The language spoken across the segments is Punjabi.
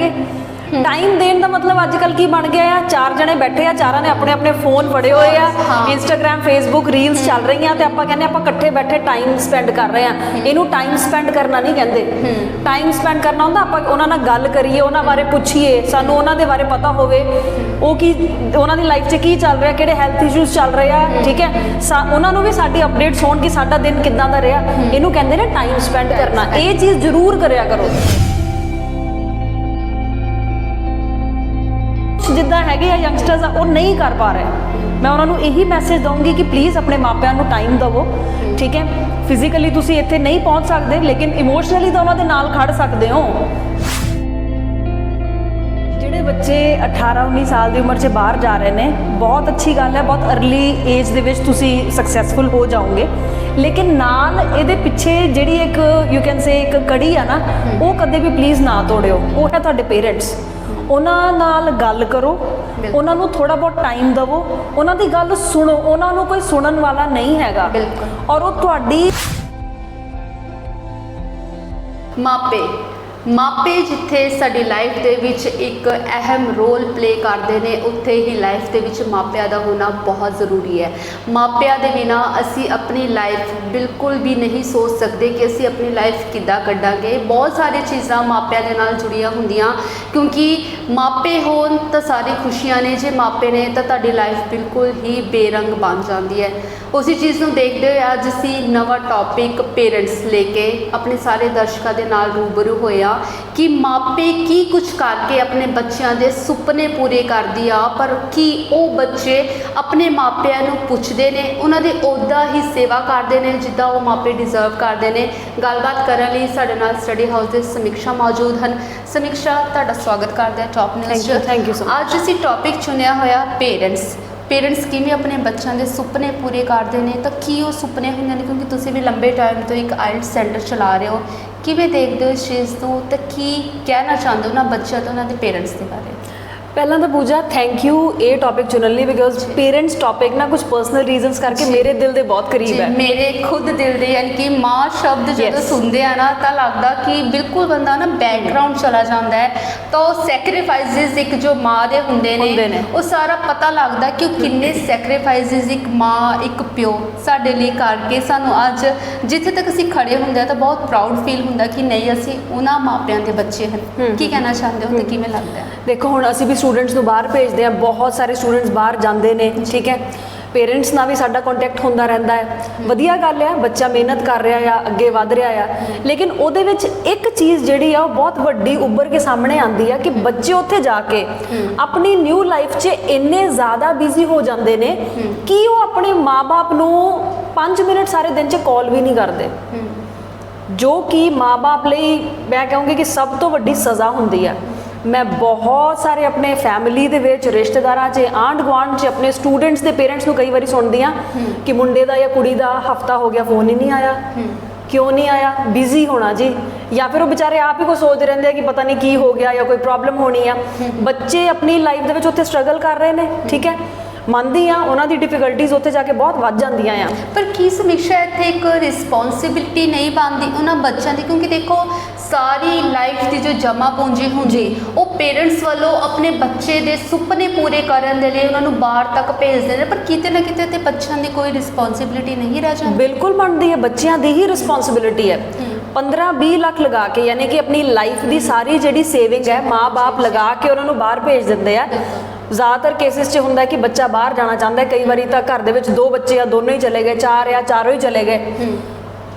ਹੈਗੇ। ਟਾਈਮ ਦੇਣ ਦਾ ਮਤਲਬ ਅੱਜ ਕੱਲ ਕੀ ਬਣ ਗਿਆ ਆ? ਚਾਰ ਜਣੇ ਬੈਠੇ ਆ ਚਾਰਾਂ ਨੇ ਆਪਣੇ ਆਪਣੇ ਫੋਨ ਫੜੇ ਹੋਏ ਆ। ਇੰਸਟਾਗ੍ਰam ਫੇਸਬੁੱਕ ਰੀਲਸ ਚੱਲ ਰਹੀਆਂ ਤੇ ਆਪਾਂ ਕਹਿੰਦੇ ਆਪਾਂ ਇਕੱਠੇ ਬੈਠੇ ਟਾਈਮ ਸਪੈਂਡ ਕਰ ਰਹੇ ਆ। ਇਹਨੂੰ ਟਾਈਮ ਸਪੈਂਡ ਕਰਨਾ ਨਹੀਂ ਕਹਿੰਦੇ। ਟਾਈਮ ਸਪੈਂਡ ਕਰਨਾ ਹੁੰਦਾ ਆਪਾਂ ਉਹਨਾਂ ਨਾਲ ਗੱਲ ਕਰੀਏ ਉਹਨਾਂ ਬਾਰੇ ਪੁੱਛੀਏ ਸਾਨੂੰ ਉਹਨਾਂ ਦੇ ਬਾਰੇ ਪਤਾ ਹੋਵੇ। ਉਹ ਕੀ ਉਹਨਾਂ ਦੀ ਲਾਈਫ 'ਚ ਕੀ ਚੱਲ ਰਿਹਾ ਕਿਹੜੇ ਹੈਲਥ ਇਸ਼ੂਜ਼ ਚੱਲ ਰਹੇ ਆ ਠੀਕ ਹੈ? ਉਹਨਾਂ ਨੂੰ ਵੀ ਸਾਡੀ ਅਪਡੇਟਸ ਹੋਣ ਕਿ ਸਾਡਾ ਦਿਨ ਕਿੱਦਾਂ ਦਾ ਰਿਹਾ। ਇਹਨੂੰ ਕਹਿੰਦੇ ਨੇ ਟਾਈਮ ਸਪੈਂਡ ਕਰਨਾ। ਇਹ ਚੀਜ਼ ਜ਼ਰੂਰ ਕਰਿਆ ਕਰੋ। ਜਿੱਦਾਂ ਹੈਗੇ ਆ ਯੰਗਸਟਰਸ ਉਹ ਨਹੀਂ ਕਰ ਪਾ ਰਹੇ। ਮੈਂ ਉਹਨਾਂ ਨੂੰ ਇਹੀ ਮੈਸੇਜ ਦਊਂਗੀ ਕਿ ਪਲੀਜ਼ ਆਪਣੇ ਮਾਪਿਆਂ ਨੂੰ ਟਾਈਮ ਦਿਵੋ, ਠੀਕ ਹੈ? ਫਿਜ਼ੀਕਲੀ ਤੁਸੀਂ ਇੱਥੇ ਨਹੀਂ ਪਹੁੰਚ ਸਕਦੇ, ਲੇਕਿਨ ਇਮੋਸ਼ਨਲੀ ਤਾਂ ਉਹਨਾਂ ਦੇ ਨਾਲ ਖੜ ਸਕਦੇ ਹੋ। ਜਿਹੜੇ ਬੱਚੇ 18 19 ਸਾਲ ਦੀ ਉਮਰ 'ਚ ਬਾਹਰ ਜਾ ਰਹੇ ਨੇ, ਬਹੁਤ ਅੱਛੀ ਗੱਲ ਹੈ, ਬਹੁਤ अर्ਲੀ ਏਜ ਦੇ ਵਿੱਚ ਤੁਸੀਂ ਸਕਸੈਸਫੁਲ ਹੋ ਜਾਓਗੇ। ਲੇਕਿਨ ਨਾਲ ਇਹਦੇ ਪਿੱਛੇ ਜਿਹੜੀ ਇੱਕ ਯੂ ਕੈਨ ਸੇ ਇੱਕ ਕੜੀ ਆ ਨਾ, ਉਹ ਕਦੇ ਵੀ ਪਲੀਜ਼ ਨਾ ਤੋੜਿਓ। ਉਹ ਹੈ ਤੁਹਾਡੇ ਪੇਰੈਂਟਸ ਉਹਨਾਂ ਨਾਲ ਗੱਲ ਕਰੋ ਉਹਨਾਂ ਨੂੰ ਥੋੜਾ ਬਹੁਤ ਟਾਈਮ ਦਿਵੋ। ਉਹਨਾਂ ਦੀ ਗੱਲ ਸੁਣੋ ਉਹਨਾਂ ਨੂੰ ਕੋਈ ਸੁਣਨ ਵਾਲਾ ਨਹੀਂ ਹੈਗਾ। ਬਿਲਕੁਲ। ਔਰ ਉਹ ਤੁਹਾਡੀ ਮਾਪੇ। ਮਾਪੇ ਜਿੱਥੇ ਸਾਡੀ ਲਾਈਫ ਦੇ ਵਿੱਚ ਇੱਕ ਅਹਿਮ ਰੋਲ ਪਲੇ ਕਰਦੇ ਨੇ, ਉੱਥੇ ਹੀ ਲਾਈਫ ਦੇ ਵਿੱਚ ਮਾਪਿਆਂ ਦਾ ਹੋਣਾ ਬਹੁਤ ਜ਼ਰੂਰੀ ਹੈ। ਮਾਪਿਆਂ ਦੇ ਬਿਨਾ ਅਸੀਂ ਆਪਣੀ ਲਾਈਫ ਬਿਲਕੁਲ ਵੀ ਨਹੀਂ ਸੋਚ ਸਕਦੇ ਕਿ ਅਸੀਂ ਆਪਣੀ ਲਾਈਫ ਕਿੱਦਾਂ ਕੱਢਾਂਗੇ। ਬਹੁਤ ਸਾਰੀਆਂ ਚੀਜ਼ਾਂ ਮਾਪਿਆਂ ਦੇ ਨਾਲ ਜੁੜੀਆਂ ਹੁੰਦੀਆਂ, ਕਿਉਂਕਿ ਮਾਪੇ ਹੋਣ ਤਾਂ ਸਾਰੀ ਖੁਸ਼ੀਆਂ ਨੇ, ਜੇ ਮਾਪੇ ਨੇ ਤਾਂ ਤੁਹਾਡੀ ਲਾਈਫ ਬਿਲਕੁਲ ਹੀ ਬੇਰੰਗ ਬਣ ਜਾਂਦੀ ਹੈ। ਉਸੇ ਚੀਜ਼ ਨੂੰ ਦੇਖਦੇ ਹੋਏ ਅੱਜ ਅਸੀਂ ਨਵਾਂ ਟੌਪਿਕ ਪੇਰੈਂਟਸ ਲੈ ਕੇ ਆਪਣੇ ਸਾਰੇ ਦਰਸ਼ਕਾਂ ਦੇ ਨਾਲ ਰੂਬਰੂ ਹੋਏ ਆ ਕਿ ਮਾਪੇ ਕੀ ਕੁਝ ਕਰਕੇ ਆਪਣੇ ਬੱਚਿਆਂ ਦੇ ਸੁਪਨੇ ਪੂਰੇ ਕਰਦੀ ਆ ਪਰ ਕੀ ਉਹ ਬੱਚੇ ਆਪਣੇ ਮਾਪਿਆਂ ਨੂੰ ਪੁੱਛਦੇ ਨੇ? ਉਹਨਾਂ ਦੇ ਉਹਦਾ ਹੀ ਸੇਵਾ ਕਰਦੇ ਨੇ ਜਿੱਦਾਂ ਉਹ ਮਾਪੇ ਡਿਜ਼ਰਵ ਕਰਦੇ ਨੇ। ਗੱਲਬਾਤ ਕਰਨ ਲਈ ਸਾਡੇ ਨਾਲ ਸਟੱਡੀ ਹਾਊਸ ਦੇ ਸਮੀਖਸ਼ਾ ਮੌਜੂਦ ਹਨ। ਸਮੀਖਸ਼ਾ ਤੁਹਾਡਾ ਸਵਾਗਤ ਕਰਦੇ ਹਾਂ top news you, thank you so much. ਅੱਜ ਅਸੀਂ ਟੌਪਿਕ ਚੁਣਿਆ ਹੋਇਆ ਪੇਰੈਂਟਸ ਪੇਰੈਂਟਸ ਕਿਵੇਂ ਆਪਣੇ ਬੱਚਿਆਂ ਦੇ ਸੁਪਨੇ ਪੂਰੇ ਕਰਦੇ ਨੇ? ਤਾਂ ਕੀ ਉਹ ਸੁਪਨੇ ਹੁੰਦੇ ਨੇ? ਕਿਉਂਕਿ ਤੁਸੀਂ ਵੀ ਲੰਬੇ ਟਾਈਮ ਤੋਂ ਇੱਕ ਆਇਲਟ ਸੈਂਟਰ ਚਲਾ ਰਹੇ ਹੋ। ਕਿਵੇਂ ਦੇਖਦੇ ਹੋ ਇਸ ਚੀਜ਼ ਨੂੰ ਤਾਂ ਕੀ ਕਹਿਣਾ ਚਾਹੁੰਦੇ ਹੋ ਨਾ ਬੱਚਿਆਂ ਤੋਂ, ਉਹਨਾਂ ਦੇ ਪੇਰੈਂਟਸ ਦੇ ਬਾਰੇ? ਪਹਿਲਾਂ ਤਾਂ ਪੂਜਾ ਥੈਂਕ ਯੂ ਇਹ ਟੌਪਿਕ ਚੁਣਨ ਲਈ ਬਿਕਾਜ਼ ਪੇਰੈਂਟਸ ਟੌਪਿਕ ਨਾ ਕੁਝ ਪਰਸਨਲ ਰੀਜ਼ਨਸ ਕਰਕੇ। ਮੇਰੇ ਦਿਲ ਦੇ ਬਹੁਤ ਕਰੀਬ ਹੈ ਮੇਰੇ ਖੁਦ ਦਿਲ ਦੇ ਯਾਨੀ ਕਿ ਮਾਂ ਸ਼ਬਦ ਜਦੋਂ. ਸੁਣਦੇ ਆ ਨਾ ਤਾਂ ਲੱਗਦਾ ਕਿ ਬਿਲਕੁਲ ਬੰਦਾ ਨਾ ਬੈਕਗ੍ਰਾਉਂਡ ਚਲਾ ਜਾਂਦਾ ਹੈ ਤਾਂ ਉਹ ਸੈਕਰੀਫਾਈਸਿਸ ਇੱਕ ਜੋ ਮਾਂ ਦੇ ਹੁੰਦੇ ਨੇ। ਉਹ ਸਾਰਾ ਪਤਾ ਲੱਗਦਾ ਕਿ ਉਹ ਕਿੰਨੇ ਸੈਕਰੀਫਾਈਸਿਸ ਇੱਕ ਮਾਂ ਇੱਕ ਪਿਓ ਸਾਡੇ ਲਈ ਕਰਕੇ ਸਾਨੂੰ ਅੱਜ ਜਿੱਥੇ ਤੱਕ ਅਸੀਂ ਖੜੇ ਹੁੰਦੇ ਆ ਤਾਂ ਬਹੁਤ ਪ੍ਰਾਊਡ ਫੀਲ ਹੁੰਦਾ ਕਿ ਨਹੀਂ ਅਸੀਂ ਉਹਨਾਂ ਮਾਪਿਆਂ ਦੇ ਬੱਚੇ ਹਨ ਕੀ ਕਹਿਣਾ ਚਾਹੁੰਦੇ ਹੋ ਤੇ ਕਿਵੇਂ ਲੱਗਦਾ ਦੇਖੋ ਹੁਣ ਅਸੀਂ ਵੀ ਸਟੂਡੈਂਟਸ ਨੂੰ ਬਾਹਰ ਭੇਜਦੇ ਆ ਬਹੁਤ ਸਾਰੇ ਸਟੂਡੈਂਟਸ ਬਾਹਰ ਜਾਂਦੇ ਨੇ, ਠੀਕ ਹੈ। ਪੇਰੈਂਟਸ ਨਾਲ ਵੀ ਸਾਡਾ ਕੰਟੈਕਟ ਹੁੰਦਾ ਰਹਿੰਦਾ ਹੈ। ਵਧੀਆ ਗੱਲ ਹੈ, ਬੱਚਾ ਮਿਹਨਤ ਕਰ ਰਿਹਾ ਆ, ਅੱਗੇ ਵਧ ਰਿਹਾ ਆ। ਲੇਕਿਨ ਉਹਦੇ ਵਿੱਚ ਇੱਕ ਚੀਜ਼ ਜਿਹੜੀ ਆ, ਉਹ ਬਹੁਤ ਵੱਡੀ ਉੱਭਰ ਕੇ ਸਾਹਮਣੇ ਆਂਦੀ ਆ ਕਿ ਬੱਚੇ ਉੱਥੇ ਜਾ ਕੇ ਆਪਣੀ ਨਿਊ ਲਾਈਫ 'ਚ ਇੰਨੇ ਜ਼ਿਆਦਾ ਬਿਜ਼ੀ ਹੋ ਜਾਂਦੇ ਨੇ ਕਿ ਉਹ ਆਪਣੇ ਮਾਪੇ ਨੂੰ 5 ਮਿੰਟ ਸਾਰੇ ਦਿਨ 'ਚ ਕਾਲ ਵੀ ਨਹੀਂ ਕਰਦੇ। ਜੋ ਕਿ ਮਾਪੇ ਲਈ ਮੈਂ ਕਹੂੰਗੀ ਕਿ ਸਭ ਤੋਂ ਵੱਡੀ ਸਜ਼ਾ ਹੁੰਦੀ ਹੈ ਮੈਂ ਬਹੁਤ ਸਾਰੇ ਆਪਣੇ ਫੈਮਿਲੀ ਦੇ ਵਿੱਚ ਰਿਸ਼ਤੇਦਾਰਾਂ 'ਚ ਆਂਢ ਗੁਆਂਢ 'ਚ ਆਪਣੇ ਸਟੂਡੈਂਟਸ ਦੇ ਪੇਰੈਂਟਸ ਨੂੰ ਕਈ ਵਾਰੀ ਸੁਣਦੀ ਆ ਕਿ ਮੁੰਡੇ ਦਾ ਜਾਂ ਕੁੜੀ ਦਾ ਹਫਤਾ ਹੋ ਗਿਆ ਫੋਨ ਹੀ ਨਹੀਂ ਆਇਆ। ਕਿਉਂ ਨਹੀਂ ਆਇਆ? ਬਿਜ਼ੀ ਹੋਣਾ ਜੀ। ਜਾਂ ਫਿਰ ਉਹ ਵਿਚਾਰੇ ਆਪ ਹੀ ਕੋ ਸੋਚਦੇ ਰਹਿੰਦੇ ਆ ਕਿ ਪਤਾ ਨਹੀਂ ਕੀ ਹੋ ਗਿਆ ਜਾਂ ਕੋਈ ਪ੍ਰੋਬਲਮ ਹੋਣੀ ਆ। ਬੱਚੇ ਆਪਣੀ ਲਾਈਫ ਦੇ ਵਿੱਚ ਉੱਥੇ ਸਟਰਗਲ ਕਰ ਰਹੇ ਨੇ ਠੀਕ ਹੈ? ਮੰਨਦੀ ਆ ਉਹਨਾਂ ਦੀ ਡਿਫਿਕਲਟੀਜ਼ ਉੱਥੇ ਜਾ ਕੇ ਬਹੁਤ ਵੱਧ ਜਾਂਦੀਆਂ ਆ। ਪਰ ਕੀ ਸਮੀਖਿਆ ਇੱਥੇ ਇੱਕ ਰਿਸਪੌਂਸਿਬਿਲਟੀ ਨਹੀਂ ਬਣਦੀ ਉਹਨਾਂ ਬੱਚਿਆਂ ਦੀ? ਕਿਉਂਕਿ ਦੇਖੋ ਸਾਰੀ ਲਾਈਫ ਦੀ ਜੋ ਜਮਾ ਪੂੰਜੀ ਹੁੰਦੀ ਉਹ ਪੇਰੈਂਟਸ ਵੱਲੋਂ ਆਪਣੇ ਬੱਚੇ ਦੇ ਸੁਪਨੇ ਪੂਰੇ ਕਰਨ ਦੇ ਲਈ ਉਹਨਾਂ ਨੂੰ ਬਾਹਰ ਤੱਕ ਭੇਜਦੇ ਨੇ ਪਰ ਕਿਤੇ ਨਾ ਕਿਤੇ ਤੇ ਬੱਚਿਆਂ ਦੀ ਕੋਈ ਰਿਸਪੌਂਸਿਬਿਲਟੀ ਨਹੀਂ ਰਹਿ ਜਾਂਦੀ। ਬਿਲਕੁਲ ਬਣਦੀ ਹੈ ਬੱਚਿਆਂ ਦੀ ਹੀ ਰਿਸਪੌਂਸਿਬਿਲਿਟੀ ਹੈ। 15-20 ਲੱਖ ਲਗਾ ਕੇ ਯਾਨੀ ਕਿ ਆਪਣੀ ਲਾਈਫ ਦੀ ਸਾਰੀ ਜਿਹੜੀ ਸੇਵਿੰਗ ਹੈ ਮਾਂ-ਬਾਪ ਲਗਾ ਕੇ ਉਹਨਾਂ ਨੂੰ ਬਾਹਰ ਭੇਜ ਦਿੰਦੇ ਆ। ਜ਼ਿਆਦਾਤਰ ਕੇਸਿਸ 'ਚ ਹੁੰਦਾ ਕਿ ਬੱਚਾ ਬਾਹਰ ਜਾਣਾ ਚਾਹੁੰਦਾ ਹੈ। ਕਈ ਵਾਰੀ ਤਾਂ ਘਰ ਦੇ ਵਿੱਚ ਦੋ ਬੱਚੇ ਆ ਦੋਨੋਂ ਹੀ ਚਲੇ ਗਏ ਚਾਰ ਆ ਚਾਰੋਂ ਹੀ ਚਲੇ ਗਏ।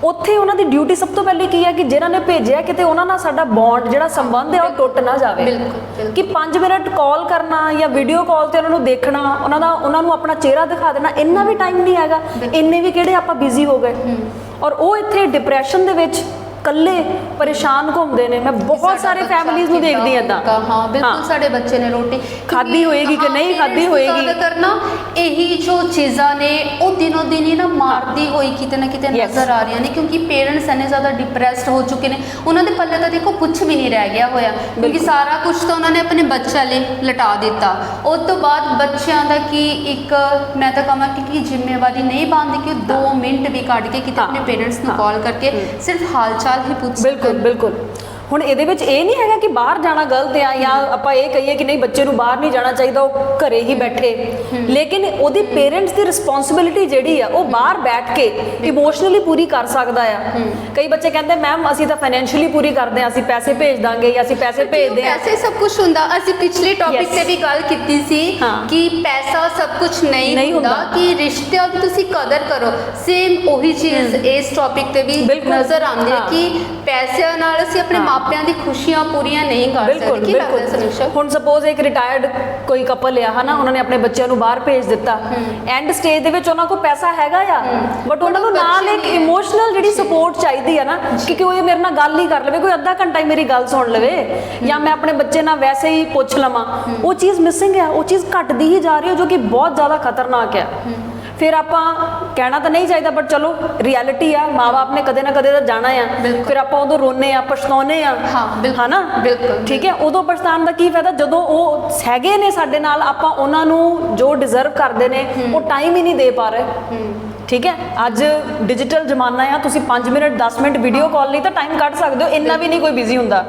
ਉੱਥੇ ਉਹਨਾਂ ਦੀ ਡਿਊਟੀ ਸਭ ਤੋਂ ਪਹਿਲੇ ਕੀ ਹੈ ਕਿ ਜਿਹਨਾਂ ਨੇ ਭੇਜਿਆ ਕਿਤੇ ਉਹਨਾਂ ਨਾਲ ਸਾਡਾ ਬੌਂਡ ਜਿਹੜਾ ਸੰਬੰਧ ਹੈ ਉਹ ਟੁੱਟ ਨਾ ਜਾਵੇ। ਕਿ 5 ਮਿੰਟ ਕਾਲ ਕਰਨਾ ਜਾਂ ਵੀਡੀਓ ਕਾਲ ਤੇ ਉਹਨਾਂ ਨੂੰ ਦੇਖਣਾ ਉਹਨਾਂ ਦਾ ਉਹਨਾਂ ਨੂੰ ਆਪਣਾ ਚਿਹਰਾ ਦਿਖਾ ਦੇਣਾ ਇੰਨਾ ਵੀ ਟਾਈਮ ਨਹੀਂ ਹੈਗਾ। ਇੰਨੇ ਵੀ ਕਿਹੜੇ ਆਪਾਂ ਬਿਜ਼ੀ ਹੋ ਗਏ। ਔਰ ਉਹ ਇੱਥੇ ਡਿਪਰੈਸ਼ਨ ਦੇ ਵਿੱਚ ਕੱਲੇ ਪਰੇਸ਼ਾਨ ਘੁੰਮਦੇ ਨੇ। ਮੈਂ ਬਹੁਤ ਸਾਰੇ ਬੱਚਾ ਫੈਮਿਲੀਜ਼ ਨੂੰ ਦੇਖਦੀ ਏਦਾਂ। ਹੋਊਗਾ, ਹਾਂ ਬਿਲਕੁਲ ਸਾਡੇ ਬੱਚੇ ਨੇ ਰੋਟੀ। ਕਿਉਂਕਿ, ਹੋਏਗੀ ਕਿ ਹਾਂ, ਨਹੀਂ parents ਹੋਏਗੀ। ਜ਼ਿਆਦਾਤਰ ਨਾ ਇਹੀ ਜੋ ਚੀਜ਼ਾਂ ਨੇ ਉਹ ਦਿਨੋ ਦਿਨ ਹੀ ਨਾ ਮਾਰਦੀ ਹੋਈ ਕਿਤੇ ਨਾ ਕਿਤੇ. ਨਜ਼ਰ ਆ ਰਹੀਆਂ ਨੇ। ਕਿਉਂਕਿ ਪੇਰੈਂਟਸ ਇੰਨੇ ਜ਼ਿਆਦਾ ਡਿਪਰੈਸਡ ਹੋ ਚੁੱਕੇ ਨੇ। ਉਹਨਾਂ ਦੇ ਪੱਲੇ ਤਾਂ ਦੇਖੋ ਕੁਝ ਵੀ ਨਹੀਂ ਰਹਿ ਗਿਆ ਹੋਇਆ। ਕਿਉਂਕਿ। ਸਾਰਾ ਕੁਝ ਤਾਂ ਉਹਨਾਂ ਨੇ ਆਪਣੇ ਬੱਚਿਆਂ ਲਈ ਲਟਾ ਦਿੱਤਾ। ਉਸ ਤੋਂ ਬਾਅਦ ਬੱਚਿਆਂ ਦਾ ਕੀ ਇੱਕ ਮੈਂ ਤਾਂ ਕਹਾਂ ਕਿ ਕੀ ਜ਼ਿੰਮੇਵਾਰੀ ਨਹੀਂ ਬਣਦੀ ਕਿ 2 ਮਿੰਟ ਵੀ ਕੱਢ ਕੇ ਕਿਤੇ ਹਾਂ। ਆਪਣੇ ਪੇਰੈਂਟਸ ਨੂੰ ਹਾਂ। ਕਾਲ ਕਰਕੇ ਸਿਰਫ ਹਾਲ ਚਾਲ ਹੀ ਪੁੱਛ ਬਿਲਕੁਲ ਬਿਲਕੁਲ। ਹੁਣ ਇਹਦੇ ਵਿੱਚ ਇਹ ਨਹੀਂ ਹੈਗਾ ਕਿ ਬਾਹਰ ਜਾਣਾ ਗਲਤ ਆ ਜਾਂ ਆਪਾਂ ਇਹ ਕਹੀਏ ਕਿ ਨਹੀਂ ਬੱਚੇ ਨੂੰ ਬਾਹਰ ਨਹੀਂ ਜਾਣਾ ਚਾਹੀਦਾ ਉਹ ਘਰੇ ਹੀ ਬੈਠੇ ਲੇਕਿਨ ਉਹਦੀ ਪੇਰੈਂਟਸ ਦੀ ਰਿਸਪੌਂਸਿਬਿਲਿਟੀ ਜਿਹੜੀ ਆ ਉਹ ਬਾਹਰ ਬੈਠ ਕੇ ਇਮੋਸ਼ਨਲੀ ਪੂਰੀ ਕਰ ਸਕਦਾ ਆ ਕਈ ਬੱਚੇ ਕਹਿੰਦੇ ਮੈਮ ਅਸੀਂ ਤਾਂ ਫਾਈਨੈਂਸ਼ੀਅਲੀ ਪੂਰੀ ਕਰਦੇ ਆ ਅਸੀਂ ਪੈਸੇ ਭੇਜ ਦਾਂਗੇ ਜਾਂ ਅਸੀਂ ਪੈਸੇ ਭੇਜਦੇ ਆ ਪੈਸੇ ਸਭ ਕੁਝ ਹੁੰਦਾ ਅਸੀਂ ਪਿਛਲੇ ਟੌਪਿਕ. ਤੇ ਵੀ ਗੱਲ ਕੀਤੀ ਸੀ। ਕਿ ਪੈਸਾ ਸਭ ਕੁਝ ਨਹੀਂ ਹੁੰਦਾ। ਕਿ ਰਿਸ਼ਤਿਆਂ ਦੀ ਤੁਸੀਂ ਕਦਰ ਕਰੋ ਸੇਮ ਉਹੀ ਚੀਜ਼ ਇਸ ਟੌਪਿਕ ਤੇ ਵੀ। ਨਜ਼ਰ ਆਉਂਦੀ ਹਾਂ। ਕਿ ਪੈਸਿਆਂ ਨਾਲ ਅਸੀਂ ਆਪਣੇ। ਮਾਪਿਆਂ ਦੀ ਖੁਸ਼ੀਆਂ ਪੂਰੀਆਂ ਨਹੀਂ ਕਰ ਸਕਦੇ। ਕੀ ਲੱਗਦਾ ਹੁਣ ਸਪੋਜ਼ ਇੱਕ ਰਿਟਾਇਰਡ ਕੋਈ ਕਪਲ ਆ ਹਨਾ? ਉਹਨਾਂ ਨੇ ਆਪਣੇ ਬੱਚਿਆਂ ਨੂੰ ਬਾਹਰ ਭੇਜ ਦਿੱਤਾ। ਐਂਡ ਸਟੇਜ ਦੇ ਵਿੱਚ ਉਹਨਾਂ ਕੋਲ ਪੈਸਾ ਹੈਗਾ ਆ ਬਟ ਉਹਨਾਂ ਨੂੰ ਨਾਲ ਇੱਕ ਨਹੀਂ। ਇਮੋਸ਼ਨਲ ਜਿਹੜੀ ਸਪੋਰਟ ਚਾਹੀਦੀ ਆ ਨਾ ਕਿ ਕੋਈ ਮੇਰੇ ਨਾਲ ਗੱਲ ਹੀ ਕਰ ਲਵੇ ਕੋਈ ਅੱਧਾ ਘੰਟਾ ਹੀ ਮੇਰੀ ਗੱਲ ਸੁਣ ਲਵੇ ਜਾਂ ਮੈਂ ਆਪਣੇ ਬੱਚੇ ਨਾਲ ਵੈਸੇ ਹੀ ਪੁੱਛ ਲਵਾਂ। ਉਹ ਚੀਜ਼ ਮਿਸਿੰਗ ਹੈ ਉਹ ਚੀਜ਼ ਘਟਦੀ ਹੀ ਜਾ ਰਹੀ ਹੈ ਜੋ ਕਿ ਬਹੁਤ ਜ਼ਿਆਦਾ ਖਤਰਨਾਕ ਹੈ। ਫਿਰ ਆਪਾਂ ਕਹਿਣਾ ਤਾਂ ਨਹੀਂ ਚਾਹੀਦਾ ਬਟ ਚਲੋ ਰਿਐਲਿਟੀ ਆ ਮਾਪੇ ਨੇ ਕਦੇ ਨਾ ਕਦੇ ਤਾਂ ਜਾਣਾ ਆ। ਫਿਰ ਆਪਾਂ ਉਦੋਂ ਰੋਨੇ ਆ ਪਛਤਾਉਨੇ ਆ। ਹਾਂ, ਬਿਲਕੁਲ, ਹਨਾ? ਬਿਲਕੁਲ, ਠੀਕ ਹੈ? ਉਦੋਂ ਪਛਤਾਉਣ ਦਾ ਕੀ ਫਾਇਦਾ? ਜਦੋਂ ਉਹ ਹੈਗੇ ਨੇ ਸਾਡੇ ਨਾਲ ਆਪਾਂ ਉਹਨਾਂ ਨੂੰ ਜੋ ਡਿਜ਼ਰਵ ਕਰਦੇ ਨੇ ਉਹ ਟਾਈਮ ਹੀ ਨਹੀਂ ਦੇ ਪਾ ਰਹੇ। ਠੀਕ ਹੈ? ਅੱਜ ਡਿਜੀਟਲ ਜ਼ਮਾਨਾ ਆ ਤੁਸੀਂ 5 ਮਿੰਟ 10 ਮਿੰਟ ਵੀਡੀਓ ਕਾਲ ਲਈ ਤਾਂ ਟਾਈਮ ਕੱਢ ਸਕਦੇ ਹੋ ਇੰਨਾ ਵੀ ਨਹੀਂ ਕੋਈ ਬਿਜ਼ੀ ਹੁੰਦਾ।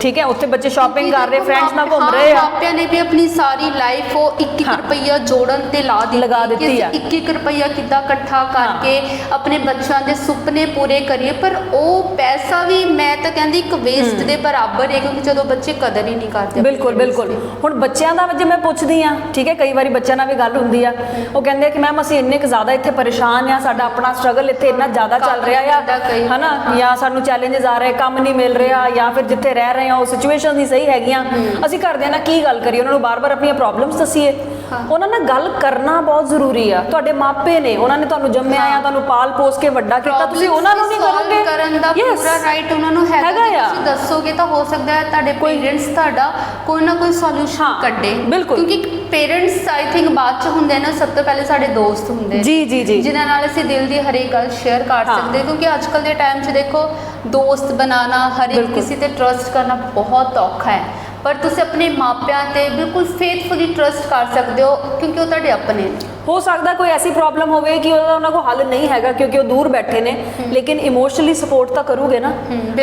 ਠੀਕ ਹੈ? ਉੱਥੇ ਬੱਚੇ ਸ਼ਾਪਿੰਗ ਕਰ ਰਹੇ ਫਰੈਂਡਸ ਨਾਲ ਘੁੰਮ ਰਹੇ ਆ। ਮਾਪਿਆਂ ਨੇ ਵੀ ਆਪਣੀ ਸਾਰੀ ਲਾਈਫ ਉਹ 1 ਹਾਂ। ਰੁਪਈਆ ਜੋੜਨ ਤੇ ਲਾ ਦਿੱਤੀ ਲਗਾ ਦਿੱਤੀ ਕਿ ਆ। ਅਸੀਂ 1 ਰੁਪਈਆ ਕਿੱਦਾਂ ਇਕੱਠਾ ਕਰਕੇ ਆਪਣੇ ਬੱਚਿਆਂ ਦੇ ਸੁਪਨੇ ਪੂਰੇ ਕਰੀਏ ਪਰ ਉਹ ਪੈਸਾ ਵੀ ਮੈਂ ਤਾਂ ਕਹਿੰਦੀ ਇੱਕ ਵੇਸਟ ਦੇ ਬਰਾਬਰ ਹੈ ਕਿਉਂਕਿ ਜਦੋਂ ਬੱਚੇ ਕਦਰ ਹੀ ਨਹੀਂ ਕਰਦੇ ਬਿਲਕੁਲ ਬਿਲਕੁਲ। ਹੁਣ ਬੱਚਿਆਂ ਦਾ ਜੇ ਮੈਂ ਪੁੱਛਦੀ ਆ ਠੀਕ ਹੈ? ਕਈ ਵਾਰੀ ਬੱਚਿਆਂ ਨਾਲ ਵੀ ਗੱਲ ਹੁੰਦੀ ਆ। ਉਹ ਕਹਿੰਦੇ ਆ ਕਿ ਮੈਮ ਅਸੀਂ ਇੰਨੇ ਕੁ ਜ਼ਿਆਦਾ ਇੱਥੇ ਪਰੇਸ਼ਾਨ ਆ ਸਾਡਾ ਆਪਣਾ ਸਟਰਗਲ ਇੱਥੇ ਇੰਨਾ ਜ਼ਿਆਦਾ ਚੱਲ ਰਿਹਾ ਆ। ਹਨਾ? ਜਾਂ ਸਾਨੂੰ ਚੈਲੰਜਸ ਆ ਰਹੇ ਕੰਮ ਨਹੀਂ ਮਿਲ ਰਿਹਾ ਜਾਂ ਫਿਰ ਜਿੱਥੇ ਰਹਿ ਰਹੇ ਆ ਉਹ ਸਿਚੁਏਸ਼ਨ ਨਹੀਂ ਸਹੀ ਹੈਗੀਆਂ। ਅਸੀਂ ਘਰਦਿਆਂ ਨਾਲ ਕੀ ਗੱਲ ਕਰੀਏ? ਉਹਨਾਂ ਨੂੰ ਬਾਰ-ਬਾਰ ਆਪਣੀਆਂ ਪ੍ਰੋਬਲਮਸ ਦੱਸੀਏ। ਉਹਨਾਂ ਨਾਲ ਗੱਲ ਕਰਨਾ ਬਹੁਤ ਜ਼ਰੂਰੀ ਆ। ਤੁਹਾਡੇ ਮਾਪੇ ਨੇ ਉਹਨਾਂ ਨੇ ਤੁਹਾਨੂੰ ਜੰਮਿਆ ਆ ਤੁਹਾਨੂੰ ਪਾਲ ਪੋਸ ਕੇ ਵੱਡਾ ਕੀਤਾ ਤੁਸੀਂ ਉਹਨਾਂ ਨੂੰ ਨਹੀਂ ਕਰੋਗੇ? ਕਰਨ ਦਾ. ਪੂਰਾ ਰਾਈਟ ਉਹਨਾਂ ਨੂੰ ਹੈਗਾ ਦੱਸੋਗੇ ਤਾਂ ਹੋ ਸਕਦਾ ਹੈ ਤੁਹਾਡੇ ਪੇਰੈਂਟਸ ਤੁਹਾਡਾ ਕੋਈ ਨਾ ਕੋਈ ਸੋਲੂਸ਼ਨ ਕੱਢੇ ਬਿਲਕੁਲ। ਕਿਉਂਕਿ ਪੇਰੈਂਟਸ ਆਈ ਥਿੰਕ ਬਾਅਦ ਚ ਹੁੰਦੇ ਨੇ ਸਭ ਤੋਂ ਪਹਿਲੇ ਸਾਡੇ ਦੋਸਤ ਹੁੰਦੇ ਨੇ ਜੀ ਜੀ ਜੀ ਜਿਨ੍ਹਾਂ ਨਾਲ ਅਸੀਂ ਦਿਲ ਦੀ ਹਰੇਕ ਗੱਲ ਸ਼ੇਅਰ ਕਰ ਹਾਂ। ਸਕਦੇ ਹਾਂ ਕਿਉਂਕਿ ਅੱਜ ਕੱਲ ਦੇ ਟਾਈਮ 'ਚ ਦੇਖੋ ਦੋਸਤ ਬਣਾਉਣਾ ਹਰੇਕ ਬਿਲਕੁਲ। ਕਿਸੇ ਤੇ ਟਰਸਟ ਕਰਨਾ ਬਹੁਤ ਔਖਾ ਹੈ ਪਰ ਤੁਸੀਂ ਆਪਣੇ ਮਾਪਿਆਂ ਤੇ ਬਿਲਕੁਲ ਫੇਥਫੁਲੀ ਟਰਸਟ ਕਰ ਸਕਦੇ ਹੋ ਕਿਉਂਕਿ ਉਹ ਤੁਹਾਡੇ ਆਪਣੇ ਨੇ ਹੋ ਸਕਦਾ ਕੋਈ ਐਸੀ ਪ੍ਰੋਬਲਮ ਹੋਵੇ ਕਿ ਉਹਦਾ ਉਹਨਾਂ ਕੋਲ ਹੱਲ ਨਹੀਂ ਹੈਗਾ ਕਿਉਂਕਿ ਉਹ ਦੂਰ ਬੈਠੇ ਨੇ। ਲੇਕਿਨ ਇਮੋਸ਼ਨਲੀ ਸਪੋਰਟ ਤਾਂ ਕਰੂਗੇ ਨਾ।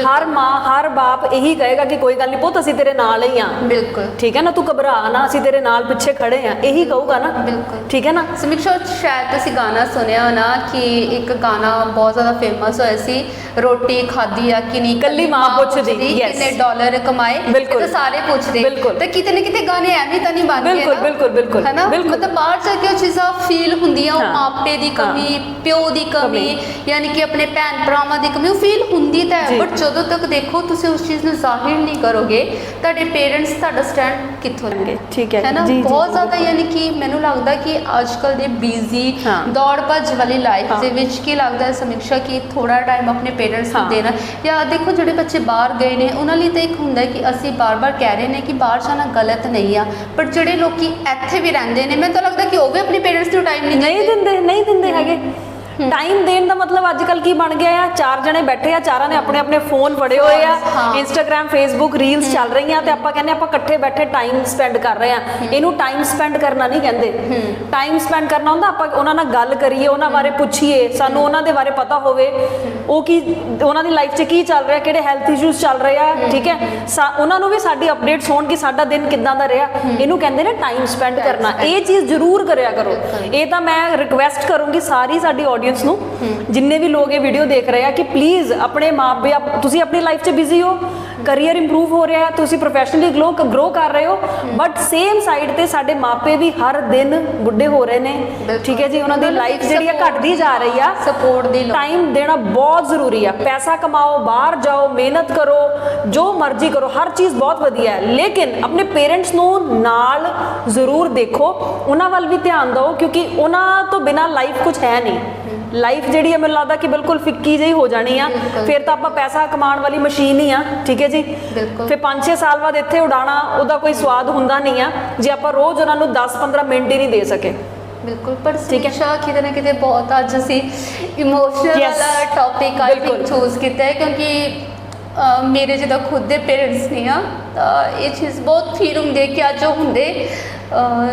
ਹਰ ਮਾਂ ਹਰ ਬਾਪ ਇਹੀ ਕਹੇਗਾ ਕਿ ਕੋਈ ਗੱਲ ਨਹੀਂ ਪੁੱਤ ਅਸੀਂ ਤੇਰੇ ਨਾਲ ਹੀ ਆ। ਬਿਲਕੁਲ। ਠੀਕ ਹੈ ਨਾ? ਤੂੰ ਘਬਰਾ ਨਾ ਅਸੀਂ ਤੇਰੇ ਨਾਲ ਪਿੱਛੇ ਖੜੇ ਆ। ਇਹੀ ਕਹੂਗਾ ਨਾ। ਬਿਲਕੁਲ। ਠੀਕ ਹੈ ਨਾ? ਸਮੀਖਾ ਸ਼ਾਇਦ ਤੁਸੀਂ ਗਾਣਾ ਸੁਣਿਆ ਹੋਣਾ ਕਿ ਇੱਕ ਗਾਣਾ ਬਹੁਤ ਜ਼ਿਆਦਾ ਫੇਮਸ ਹੋਇਆ ਸੀ ਰੋਟੀ ਖਾਧੀ ਆ ਕਿ ਨਹੀਂ ਕੱਲੀ ਮਾਂ ਪੁੱਛਦੀ। ਕਿੰਨੇ ਡਾਲਰ ਕਮਾਏ ਤਾਂ ਸਾਰੇ ਪੁੱਛਦੇ। ਤੇ ਕਿਤੇ ਨਾ ਕਿਤੇ ਗਾਣੇ ਐਵੇਂ ਤਾਂ ਨਹੀਂ ਬਣ ਗਏ ਬਿਲਕੁਲ। ਬਿਲਕੁਲ, ਬਿਲਕੁਲ, ਹੈ ਨਾ ਬਿਲਕੁਲ। ਮਤਲਬ ਬਾਹਰ ਜਾ ਕੇ ਉਹ ਚੀਜ਼ਾਂ ਫੀਲ ਹੁੰਦੀਆਂ ਉਹ ਹਾਂ। ਮਾਪੇ ਦੀ ਹਾਂ। ਕਮੀ ਪਿਓ ਦੀ ਕਮੀ ਕਮੀ। ਯਾਨੀ ਕਿ ਆਪਣੇ ਭੈਣ ਭਰਾਵਾਂ ਦੀ ਕਮੀ ਉਹ ਫੀਲ ਹੁੰਦੀ ਤਾਂ ਹੈ ਜੀ। ਬਟ ਜਦੋਂ ਤੱਕ ਦੇਖੋ ਤੁਸੀਂ ਉਸ ਚੀਜ਼ ਨੂੰ ਜ਼ਾਹਿਰ ਨਹੀਂ ਕਰੋਗੇ ਤੁਹਾਡੇ ਪੇਰੈਂਟਸ ਤੁਹਾਡਾ ਸਟੈਂਡ ਕਿੱਥੋਂ ਲੈਣਗੇ ਠੀਕ ਹੈ ਹੈ ਨਾ ਜੀ, ਜੀ, ਬਹੁਤ ਜੀ, ਜ਼ਿਆਦਾ ਯਾਨੀ ਕਿ ਮੈਨੂੰ ਲੱਗਦਾ ਕਿ ਅੱਜ ਕੱਲ ਦੇ ਬਿਜ਼ੀ ਹਾਂ। ਦੌੜ ਭੱਜ ਵਾਲੀ ਲਾਈਫ ਹਾਂ। ਦੇ ਵਿੱਚ ਕੀ ਲੱਗਦਾ ਹੈ ਸਮੀਖਿਆ ਕਿ ਥੋੜਾ ਟਾਈਮ ਆਪਣੇ ਪੇਰੈਂਟਸ ਨੂੰ ਹਾਂ। ਦੇਣਾ ਜਾਂ ਦੇਖੋ ਜਿਹੜੇ ਬੱਚੇ ਬਾਹਰ ਗਏ ਨੇ ਉਹਨਾਂ ਲਈ ਤਾਂ ਇੱਕ ਹੁੰਦਾ ਹੈ ਕਿ ਅਸੀਂ ਬਾਰ-ਬਾਰ ਕਹਿ ਰਹੇ ਨੇ ਕਿ ਬਾਹਰ ਜਾਣਾ ਗਲਤ ਨਹੀਂ ਆ ਪਰ ਜਿਹੜੇ ਲੋਕੀ ਇੱਥੇ ਵੀ ਰਹਿੰਦੇ ਨੇ ਮੈਨੂੰ ਤਾਂ ਲੱਗਦਾ ਕਿ ਉਹ ਵੀ ਆਪਣੇ ਪੇਰੈਂਟਸ ਨੂੰ ਟਾਈਮ ਨਹੀਂ ਨਹੀਂ ਦਿੰਦੇ ਨਹੀਂ ਦਿੰਦੇ ਹੈਗੇ। ਟਾਈਮ ਦੇਣ ਦਾ ਮਤਲਬ ਅੱਜ ਕੱਲ ਕੀ ਬਣ ਗਿਆ ਆ? ਚਾਰ ਜਣੇ ਬੈਠੇ ਆ ਚਾਰਾਂ ਨੇ ਆਪਣੇ ਆਪਣੇ ਫੋਨ ਫੜੇ ਹੋਏ ਆ। ਇੰਸਟਾਗ੍ਰam ਫੇਸਬੁੱਕ ਰੀਲਸ ਚੱਲ ਰਹੀਆਂ ਤੇ ਆਪਾਂ ਕਹਿੰਦੇ ਆਪਾਂ ਇਕੱਠੇ ਬੈਠੇ ਟਾਈਮ ਸਪੈਂਡ ਕਰ ਰਹੇ ਆ। ਇਹਨੂੰ ਟਾਈਮ ਸਪੈਂਡ ਕਰਨਾ ਨਹੀਂ ਕਹਿੰਦੇ। ਟਾਈਮ ਸਪੈਂਡ ਕਰਨਾ ਹੁੰਦਾ ਆਪਾਂ ਉਹਨਾਂ ਨਾਲ ਗੱਲ ਕਰੀਏ ਉਹਨਾਂ ਬਾਰੇ ਪੁੱਛੀਏ ਸਾਨੂੰ ਉਹਨਾਂ ਦੇ ਬਾਰੇ ਪਤਾ ਹੋਵੇ। ਉਹ ਕੀ ਉਹਨਾਂ ਦੀ ਲਾਈਫ 'ਚ ਕੀ ਚੱਲ ਰਿਹਾ ਕਿਹੜੇ ਹੈਲਥ ਇਸ਼ੂਜ਼ ਚੱਲ ਰਹੇ ਆ ਠੀਕ ਹੈ? ਉਹਨਾਂ ਨੂੰ ਵੀ ਸਾਡੀ ਅਪਡੇਟਸ ਹੋਣ ਕਿ ਸਾਡਾ ਦਿਨ ਕਿੱਦਾਂ ਦਾ ਰਿਹਾ। ਇਹਨੂੰ ਕਹਿੰਦੇ ਨੇ ਟਾਈਮ ਸਪੈਂਡ ਕਰਨਾ। ਇਹ ਚੀਜ਼ ਜ਼ਰੂਰ ਕਰਿਆ ਕਰੋ। ਇਹ ਤਾਂ ਮੈਂ ਰਿਕਵੈਸਟ ਕਰੂੰਗੀ ਸਾਰੀ ਸਾਡੀ ਆਡੀਅנס ਨੂੰ ਜਿੰਨੇ ਵੀ ਲੋਕ ਇਹ ਵੀਡੀਓ ਦੇਖ ਰਹੇ ਆ ਕਿ ਪਲੀਜ਼ ਆਪਣੇ ਮਾਪੇ ਤੁਸੀਂ ਆਪਣੀ ਲਾਈਫ 'ਚ ਬਿਜ਼ੀ ਹੋ ਕੈਰੀਅਰ ਇੰਪਰੂਵ ਹੋ ਰਿਹਾ ਹੈ ਤੁਸੀਂ ਪ੍ਰੋਫੈਸ਼ਨਲੀ ਗਲੋ ਗਰੋ ਕਰ ਰਹੇ ਹੋ ਬਟ ਸੇਮ ਸਾਈਡ ਤੇ ਸਾਡੇ ਮਾਪੇ ਵੀ ਹਰ ਦਿਨ ਬੁੱਢੇ ਹੋ ਰਹੇ ਨੇ। ਠੀਕ ਹੈ ਜੀ ਉਹਨਾਂ ਦੀ ਲਾਈਫ ਜਿਹੜੀ ਆ ਘਟਦੀ ਜਾ ਰਹੀ ਆ। support ਦੀ ਟਾਈਮ ਦੇਣਾ ਬਹੁਤ ਜ਼ਰੂਰੀ ਆ। ਪੈਸਾ ਕਮਾਓ ਬਾਹਰ ਜਾਓ ਮਿਹਨਤ ਕਰੋ ਜੋ ਮਰਜ਼ੀ ਕਰੋ ਹਰ ਚੀਜ਼ ਬਹੁਤ ਵਧੀਆ ਹੈ। ਲੇਕਿਨ ਆਪਣੇ ਪੇਰੈਂਟਸ ਨੂੰ ਨਾਲ ਜ਼ਰੂਰ ਦੇਖੋ। ਉਹਨਾਂ ਵੱਲ ਵੀ ਧਿਆਨ ਦਿਓ ਕਿਉਂਕਿ ਉਹਨਾਂ ਤੋਂ ਬਿਨਾ ਲਾਈਫ ਕੁਝ ਹੈ ਨਹੀਂ। ਲਾਈਫ ਜਿਹੜੀ ਹੈ ਮੈਨੂੰ ਲੱਗਦਾ ਕਿ ਬਿਲਕੁਲ ਫਿੱਕੀ ਜਿਹੀ ਹੋ ਜਾਣੀ ਆ। ਫਿਰ ਤਾਂ ਆਪਾਂ ਪੈਸਾ ਕਮਾਉਣ ਵਾਲੀ ਮਸ਼ੀਨ ਹੀ ਆ ਠੀਕ ਹੈ ਜੀ। ਫਿਰ 5-6 ਸਾਲ ਬਾਅਦ ਇੱਥੇ ਉਡਾਣਾ ਉਹਦਾ ਕੋਈ ਸਵਾਦ ਹੁੰਦਾ ਨਹੀਂ ਆ ਜੇ ਆਪਾਂ ਰੋਜ਼ ਉਹਨਾਂ ਨੂੰ 10-15 ਮਿੰਟ ਹੀ ਨਹੀਂ ਦੇ ਸਕੇ ਬਿਲਕੁਲ ਪਰ ਠੀਕ ਹੈ। ਸਿੱਖਿਆ ਕਿਤੇ ਨਾ ਕਿਤੇ ਬਹੁਤ ਅੱਜ ਅਸੀਂ ਇਮੋਸ਼ਨਲ ਵਾਲਾ ਟੌਪਿਕ ਆਈ। ਥਿੰਕ ਚੂਜ਼ ਕੀਤਾ ਹੈ ਕਿਉਂਕਿ ਮੇਰੇ ਜਿਹਦਾ ਖੁਦ ਦੇ ਪੇਰੈਂਟਸ ਨਹੀਂ ਆ ਤਾਂ ਇਹ ਚੀਜ਼ ਬਹੁਤ ਫੀਲ ਹੁੰਦੀ ਹੈ ਕਿ ਅੱਜ ਉਹ ਹੁੰਦੇ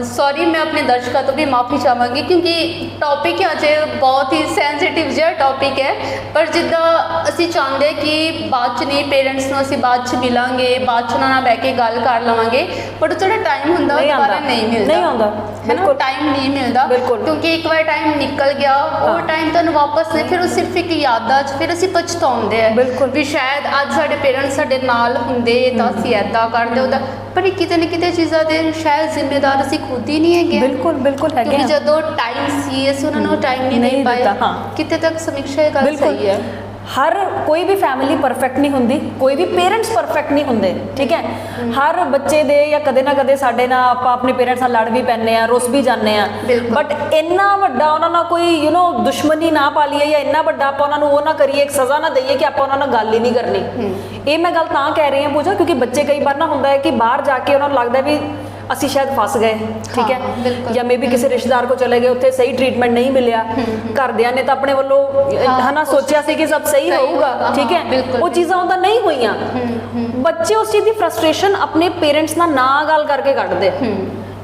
ਸੌਰੀ ਮੈਂ ਆਪਣੇ ਦਰਸ਼ਕਾਂ ਤੋਂ ਵੀ ਮਾਫੀ ਚਾਹਾਂਗੀ ਕਿਉਂਕਿ ਟੌਪਿਕ ਅਜੇ ਬਹੁਤ ਹੀ ਸੈਂਸਿਟਿਵ ਜਿਹਾ ਟੌਪਿਕ ਹੈ ਪਰ ਜਿੱਦਾਂ ਅਸੀਂ ਚਾਹੁੰਦੇ ਕਿ ਬਾਅਦ ਚ ਨਹੀਂ ਪੇਰੈਂਟਸ ਨੂੰ ਅਸੀਂ ਬਾਅਦ ਚ ਮਿਲਾਂਗੇ ਬਾਅਦ ਚ ਉਹਨਾਂ ਨਾਲ ਬਹਿ ਕੇ ਗੱਲ ਕਰ ਲਵਾਂਗੇ ਪਰ ਜਿਹੜਾ ਟਾਈਮ ਹੁੰਦਾ ਉਹ ਦੁਬਾਰਾ। ਨਹੀਂ ਮਿਲਦਾ ਨਹੀਂ ਆਉਂਦਾ, ਬਿਲਕੁਲ। ਟਾਈਮ ਨਹੀਂ ਮਿਲਦਾ। ਕਿਉਂਕਿ ਇੱਕ ਵਾਰ ਟਾਈਮ ਨਿਕਲ ਗਿਆ ਉਹ। ਟਾਈਮ ਤੁਹਾਨੂੰ ਵਾਪਸ ਨਹੀਂ ਫਿਰ ਉਹ ਸਿਰਫ ਇੱਕ ਯਾਦਾਂ 'ਚ ਫਿਰ ਅਸੀਂ ਪਛਤਾਉਂਦੇ ਆ। ਵੀ ਸ਼ਾਇਦ ਅੱਜ ਸਾਡੇ ਪੇਰੈਂਟਸ ਸਾਡੇ ਨਾਲ ਹੁੰਦੇ ਤਾਂ ਅਸੀਂ ਐਦਾਂ ਕਰਦੇ ਉਹਦਾ ਪਰ ਇਹ ਕਿਤੇ ਨਾ ਕਿਤੇ ਚੀਜ਼ਾਂ ਦੇ ਸ਼ਾਇਦ ਜ਼ਿੰਮੇਦਾਰ ਅਸੀਂ ਖੁਦ ਹੀ ਨਹੀਂ ਹੈਗੇ ਬਿਲਕੁਲ ਬਿਲਕੁਲ ਹੈਗੇ ਕਿਉਂਕਿ। ਜਦੋਂ ਟਾਈਮ ਸੀ ਉਹਨਾਂ ਨੂੰ ਟਾਈਮ ਨਹੀਂ ਦੇ ਹਾਂ। ਕਿਤੇ ਤੱਕ ਸਮੀਖਿਆ ਇਹ ਗੱਲ ਸਹੀ ਹੈ ਹਰ ਕੋਈ ਵੀ ਫੈਮਿਲੀ ਪਰਫੈਕਟ ਨਹੀਂ ਹੁੰਦੀ ਕੋਈ ਵੀ ਪੇਰੈਂਟਸ ਪਰਫੈਕਟ ਨਹੀਂ ਹੁੰਦੇ ਠੀਕ ਹੈ? ਹਰ ਬੱਚੇ ਦੇ ਜਾਂ ਕਦੇ ਨਾ ਕਦੇ ਸਾਡੇ ਨਾਲ ਆਪਾਂ ਆਪਣੇ ਪੇਰੈਂਟਸ ਨਾਲ ਲੜ ਵੀ ਪੈਂਦੇ ਆ ਰੁੱਸ ਵੀ ਜਾਂਦੇ ਆ। ਬਟ ਇੰਨਾ ਵੱਡਾ ਉਹਨਾਂ ਨਾਲ ਕੋਈ ਯੂ نو ਦੁਸ਼ਮਣੀ ਨਾ ਪਾ ਲਈਏ ਜਾਂ ਇੰਨਾ ਵੱਡਾ ਆਪਾਂ ਉਹਨਾਂ ਨੂੰ ਉਹ ਨਾ ਕਰੀਏ ਇੱਕ ਸਜ਼ਾ ਨਾ ਦਈਏ ਕਿ ਆਪਾਂ ਉਹਨਾਂ ਨਾਲ ਗੱਲ ਹੀ ਨਹੀਂ ਕਰਨੀ। ਇਹ ਮੈਂ ਗੱਲ ਤਾਂ ਕਹਿ ਰਹੀ ਹਾਂ ਪੂਜਾ ਕਿਉਂਕਿ ਬੱਚੇ ਕਈ ਵਾਰ ਨਾ ਹੁੰਦਾ ਹੈ ਕਿ ਬਾਹਰ ਜਾ ਕੇ ਉਹਨਾਂ ਨੂੰ ਲੱਗਦਾ ਵੀ ਅਸੀਂ ਸ਼ਾਇਦ ਫਸ ਗਏ ਠੀਕ ਹੈ। ਜਾਂ ਮੇਬੀ ਕਿਸੇ ਰਿਸ਼ਤੇਦਾਰ ਕੋ ਚਲੇ ਗਏ ਉੱਥੇ ਸਹੀ ਟ੍ਰੀਟਮੈਂਟ ਨਹੀਂ ਮਿਲਿਆ। ਘਰਦਿਆਂ ਨੇ ਤਾਂ ਆਪਣੇ ਵੱਲੋਂ ਹਨਾ ਸੋਚਿਆ ਸੀ ਕਿ ਸਭ ਸਹੀ ਹੋਊਗਾ ਠੀਕ ਹਾਂ। ਉਹ ਚੀਜ਼ਾਂ ਉਹਦਾ ਨਹੀਂ ਹੋਈਆਂ। ਬੱਚੇ ਉਸ ਚੀਜ਼ ਦੀ ਫਰਸਟ੍ਰੇਸ਼ਨ ਆਪਣੇ ਪੇਰੈਂਟਸ ਨਾਲ ਨਾ ਗੱਲ ਕਰਕੇ ਕੱਢਦੇ।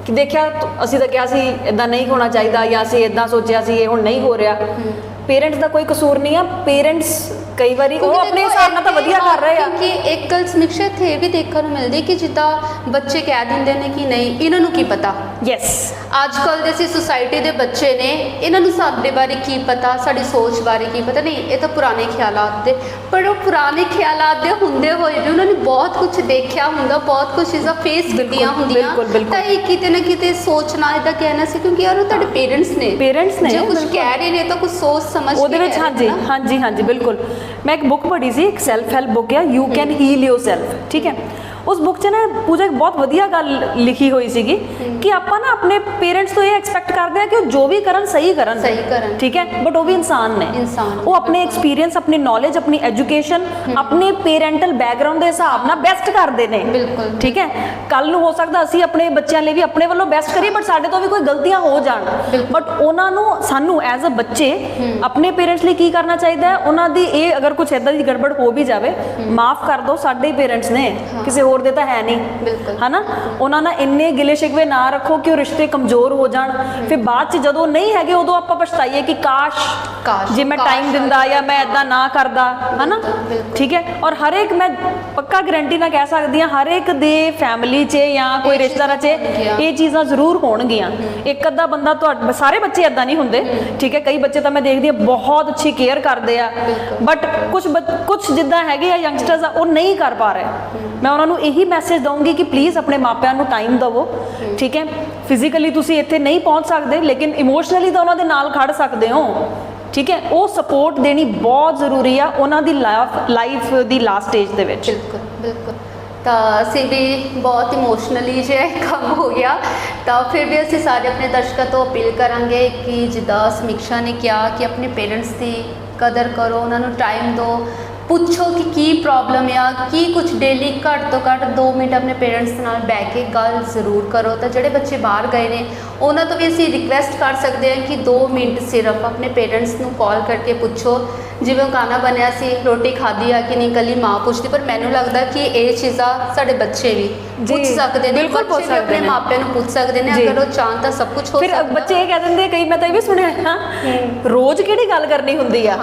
ਕਿ ਦੇਖਿਆ ਅਸੀਂ ਤਾਂ ਕਿਹਾ ਸੀ ਇਦਾਂ ਨਹੀਂ ਹੋਣਾ ਚਾਹੀਦਾ ਜਾਂ ਅਸੀਂ ਇਦਾਂ ਸੋਚਿਆ ਸੀ ਇਹ ਹੁਣ ਨਹੀਂ ਹੋ ਰਿਹਾ। ਪੇਰੈਂਟਸ ਦਾ ਕੋਈ ਕਸੂਰ ਨਹੀਂ ਆ। ਪੇਰੈਂਟਸ ਕਈ ਵਾਰੀ ਉਹ ਆਪਣੇ ਹਿਸਾਬ ਨਾਲ ਤਾਂ ਵਧੀਆ ਕਰ ਰਹੇ ਆ। ਕਿਉਂਕਿ ਇੱਕ ਗੱਲ ਸਮੀਖਿਆ ਵੀ ਦੇਖਣ ਨੂੰ ਮਿਲਦੀ ਕਿ ਜਿੱਦਾਂ ਬੱਚੇ ਕਹਿ ਦਿੰਦੇ ਨੇ ਕਿ ਨਹੀਂ ਇਹਨਾਂ ਨੂੰ ਕੀ ਪਤਾ? ਯੈਸ ਅੱਜ ਕੱਲ ਦੇ ਅਸੀਂ ਸੁਸਾਇਟੀ ਦੇ ਬੱਚੇ ਨੇ ਇਹਨਾਂ ਨੂੰ ਸਾਡੇ ਬਾਰੇ ਕੀ ਪਤਾ? ਸਾਡੀ ਸੋਚ ਬਾਰੇ ਕੀ ਪਤਾ? ਨਹੀਂ ਇਹ ਤਾਂ ਪੁਰਾਣੇ ਖਿਆਲਾਤ ਦੇ। ਪਰ ਉਹ ਪੁਰਾਣੇ ਖਿਆਲਾਤ ਦੇ ਹੁੰਦੇ ਹੋਏ ਵੀ ਉਹਨਾਂ ਨੇ ਬਹੁਤ ਕੁਝ ਦੇਖਿਆ ਹੁੰਦਾ ਬਹੁਤ ਕੁਝ ਚੀਜ਼ਾਂ ਫੇਸ ਕੀਤੀਆਂ ਹੁੰਦੀਆਂ। ਤਾਂ ਇਹ ਕਿਤੇ ਨਾ ਕਿਤੇ ਸੋਚਣਾ ਇਹਦਾ ਕਹਿਣਾ ਸੀ ਕਿਉਂਕਿ ਯਾਰ ਉਹ ਤੁਹਾਡੇ ਪੇਰੈਂਟਸ ਨੇ। Parents ਨੇ, ਜੇ ਕੁਝ। ਕਹਿ ਰਹੇ ਨੇ ਤਾਂ ਕੁਝ ਸੋਚ ਸਮਝ ਉਹਦੇ ਕੇ ਵਿੱਚ ਹਾਂਜੀ। ਹਾਂਜੀ ਹਾਂਜੀ ਬਿਲਕੁਲ। ਮੈਂ ਇੱਕ ਬੁੱਕ ਪੜ੍ਹੀ ਸੀ, ਇੱਕ ਸੈਲਫ ਹੈਲਪ ਬੁੱਕ ਹੈ ਯੂ ਕੈਨ ਹੀਲ ਯੋਰਸੈਲਫ ਠੀਕ ਹੈ? ਉਸ ਬੁੱਕ 'ਚ ਨਾ ਪੂਜਾ ਇੱਕ ਬਹੁਤ ਵਧੀਆ ਗੱਲ ਲਿਖੀ ਹੋਈ ਸੀਗੀ ਕਿ ਆਪਾਂ ਨਾ ਆਪਣੇ ਪੇਰੈਂਟਸ ਤੋਂ ਇਹ ਐਕਸਪੈਕਟ ਕਰਦੇ ਆ ਕਿ ਉਹ ਜੋ ਵੀ ਕਰਨ ਸਹੀ ਕਰਨ। ਸਹੀ ਕਰਨ। ਠੀਕ ਹੈ? ਬਟ ਉਹ ਵੀ ਇਨਸਾਨ ਨੇ। ਇਨਸਾਨ। ਉਹ ਆਪਣੇ ਐਕਸਪੀਰੀਅੰਸ ਆਪਣੀ ਨੌਲੇਜ ਆਪਣੀ ਐਜੂਕੇਸ਼ਨ ਆਪਣੇ ਪੇਰੈਂਟਲ ਬੈਕਗ੍ਰਾਉਂਡ ਦੇ ਹਿਸਾਬ ਨਾਲ ਬੈਸਟ ਕਰਦੇ ਨੇ। ਬਿਲਕੁਲ। ਠੀਕ ਹੈ? ਕੱਲ ਨੂੰ ਹੋ ਸਕਦਾ ਅਸੀਂ ਆਪਣੇ ਬੱਚਿਆਂ ਲਈ ਵੀ ਆਪਣੇ ਵੱਲੋਂ ਬੈਸਟ ਕਰੀਏ ਬਟ ਸਾਡੇ ਤੋਂ ਵੀ ਕੋਈ ਗਲਤੀਆਂ ਹੋ ਜਾਣ। ਬਟ ਉਹਨਾਂ ਨੂੰ ਸਾਨੂੰ ਐਜ਼ ਅ ਬੱਚੇ ਆਪਣੇ ਪੇਰੈਂਟਸ ਲਈ ਕੀ ਕਰਨਾ ਚਾਹੀਦਾ ਹੈ? ਉਹਨਾਂ ਦੀ ਇਹ ਅਗਰ ਕੁਝ ਇਦਾਂ ਦੀ ਗੜਬੜ ਹੋ ਵੀ ਜਾਵੇ ਮਾਫ ਕਰ ਦਿਓ ਸਾਡੇ ਪੇਰੈਂਟਸ ਨੇ। ਕਿਸੇ ਹੋਰ ਦੇ ਤਾਂ ਹੈ ਨਹੀਂ। ਹਨਾ? ਉਹਨਾਂ ਨਾਲ ਇੰਨੇ ਗਿਲੇ ਸ਼ਿਕਵੇ ਨਾ ਰੱਖੋ ਕਿ ਉਹ ਰਿਸ਼ਤੇ ਕਮਜ਼ੋਰ ਹੋ ਜਾਣ। ਫਿਰ ਬਾਅਦ ਚ ਜਦੋਂ ਨਹੀਂ ਹੈਗੇ ਉਦੋਂ ਆਪਾਂ ਪਛਤਾਈਏ ਕਿ ਕਾਸ਼ ਕਾਸ਼, ਜੇ ਮੈਂ ਟਾਈਮ ਦਿੰਦਾ ਜਾਂ ਮੈਂ ਇਦਾਂ ਨਾ ਕਰਦਾ ਹਨਾ। ਠੀਕ ਹੈ? ਔਰ ਹਰ ਇੱਕ ਮੈਂ ਪੱਕਾ ਗਾਰੰਟੀ ਨਾਲ ਕਹਿ ਸਕਦੀ ਹਾਂ ਹਰ ਇੱਕ ਦੇ ਫੈਮਿਲੀ 'ਚ ਜਾਂ ਕੋਈ ਰਿਸ਼ਤੇਦਾਰਾਂ 'ਚ। ਇਹ ਚੀਜ਼ਾਂ ਜ਼ਰੂਰ ਹੋਣਗੀਆਂ। ਇੱਕ ਅੱਧਾ ਬੰਦਾ ਤੁਹਾਡੇ ਸਾਰੇ ਬੱਚੇ ਇਦਾਂ ਨਹੀਂ ਹੁੰਦੇ ਠੀਕ ਹੈ? ਕਈ ਬੱਚੇ ਤਾਂ ਮੈਂ ਦੇਖਦੀ ਹਾਂ ਬਹੁਤ ਅੱਛੀ ਕੇਅਰ ਕਰਦੇ ਆ। ਬਟ ਕੁਝ ਕੁਝ ਜਿੱਦਾਂ ਹੈਗੇ ਆ ਯੰਗਸਟਰਸ ਆ ਉਹ ਨਹੀਂ ਕਰ ਪਾ ਰਹੇ। ਮੈਂ ਉਹਨਾਂ ਨੂੰ ਇਹੀ ਮੈਸੇਜ ਦਊਂਗੀ ਕਿ ਪਲੀਜ਼ ਆਪਣੇ ਮਾਪਿਆਂ ਨੂੰ ਟਾਈਮ ਦਿਵੋ, ਠੀਕ ਹੈ? ਫਿਜ਼ੀਕਲੀ ਤੁਸੀਂ ਇੱਥੇ ਨਹੀਂ ਪਹੁੰਚ ਸਕਦੇ, ਲੇਕਿਨ ਇਮੋਸ਼ਨਲੀ ਤਾਂ ਉਹਨਾਂ ਦੇ ਨਾਲ ਖੜ ਸਕਦੇ ਹੋ, ਠੀਕ ਹੈ? ਉਹ ਸਪੋਰਟ ਦੇਣੀ ਬਹੁਤ ਜ਼ਰੂਰੀ ਆ ਉਹਨਾਂ ਦੀ ਲਾਈਫ ਲਾਈਫ ਦੀ ਲਾਸਟ ਸਟੇਜ ਦੇ ਵਿੱਚ। ਬਿਲਕੁਲ ਬਿਲਕੁਲ। ਤਾਂ ਅਸੀਂ ਵੀ ਬਹੁਤ ਇਮੋਸ਼ਨਲੀ ਜੇ ਕੰਮ ਹੋ ਗਿਆ, ਤਾਂ ਫਿਰ ਵੀ ਅਸੀਂ ਸਾਰੇ ਆਪਣੇ ਦਰਸ਼ਕਾਂ ਤੋਂ ਅਪੀਲ ਕਰਾਂਗੇ ਕਿ ਜਿੱਦਾਂ ਸਮੀਖਿਆ ਨੇ ਕਿਹਾ ਕਿ ਆਪਣੇ ਪੇਰੈਂਟਸ ਦੀ ਕਦਰ ਕਰੋ, ਉਹਨਾਂ ਨੂੰ ਟਾਈਮ ਦਿਓ ਪੁੱਛੋ ਕਿ ਕੀ ਪ੍ਰੋਬਲਮ ਆ, ਕੀ ਕੁਝ ਡੇਲੀ ਘੱਟ ਤੋਂ ਘੱਟ 2 ਮਿੰਟ ਆਪਣੇ ਪੇਰੈਂਟਸ ਨਾਲ ਬਹਿ ਕੇ ਗੱਲ ਜ਼ਰੂਰ ਕਰੋ। ਤਾਂ ਜਿਹੜੇ ਬੱਚੇ ਬਾਹਰ ਗਏ ਨੇ, ਉਹਨਾਂ ਤੋਂ ਵੀ ਅਸੀਂ ਰਿਕਵੈਸਟ ਕਰ ਸਕਦੇ ਹਾਂ ਕਿ 2 ਮਿੰਟ ਸਿਰਫ ਆਪਣੇ ਪੇਰੈਂਟਸ ਨੂੰ ਕਾਲ ਕਰਕੇ ਪੁੱਛੋ। ਜਿਵੇਂ ਖਾਣਾ ਬਣਿਆ ਸੀ, ਰੋਟੀ ਖਾਧੀ ਆ ਕਿ ਨਹੀਂ, ਕੱਲੀ ਮਾਂ ਪੁੱਛਦੀ, ਪਰ ਮੈਨੂੰ ਲੱਗਦਾ ਕਿ ਇਹ ਚੀਜ਼ਾਂ ਸਾਡੇ ਬੱਚੇ ਵੀ ਪੁੱਛ ਸਕਦੇ ਨੇ ਬਿਲਕੁਲ ਪੁੱਛ ਸਕਦੇ ਆਪਣੇ। ਮਾਪਿਆਂ ਨੂੰ ਪੁੱਛ ਸਕਦੇ ਨੇ। ਅਗਰ ਉਹ ਚਾਹਣ ਤਾਂ ਸਭ ਕੁਝ ਹੋ ਫਿਰ ਸਕਦਾ ਬੱਚੇ ਇਹ ਕਹਿ ਦਿੰਦੇ ਕਈ ਮੈਂ ਤਾਂ ਇਹ ਵੀ ਸੁਣਿਆ ਹਾਂ ਰੋਜ਼ ਕਿਹੜੀ ਗੱਲ ਕਰਨੀ ਹੁੰਦੀ ਆ।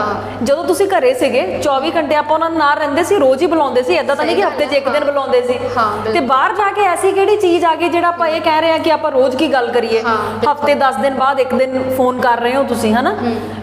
ਜਦੋਂ ਤੁਸੀਂ ਘਰੇ ਸੀਗੇ 24 ਘੰਟੇ ਆਪਾਂ ਉਹਨਾਂ ਨਾਲ ਰਹਿੰਦੇ ਸੀ ਰੋਜ਼ ਹੀ ਬੁਲਾਉਂਦੇ ਸੀ ਐਦਾਂ ਤਾਂ ਨਹੀਂ ਕਿ ਹਫ਼ਤੇ 'ਚ ਇੱਕ ਦਿਨ ਬੁਲਾਉਂਦੇ ਸੀ। ਤੇ ਬਾਹਰ ਜਾ ਕੇ ਐਸੀ ਕਿਹੜੀ ਚੀਜ਼ ਆ ਗਈ ਜਿਹੜਾ ਆਪਾਂ ਇਹ ਕਹਿ ਰਹੇ ਆ ਕਿ ਆਪਾਂ ਰੋਜ਼ ਕੀ ਗੱਲ ਕਰੀਏ। ਹਫ਼ਤੇ 10 ਦਿਨ ਬਾਅਦ ਇੱਕ ਦਿਨ ਫੋਨ ਕਰ ਰਹੇ ਹੋ ਤੁਸੀਂ ਹਨਾ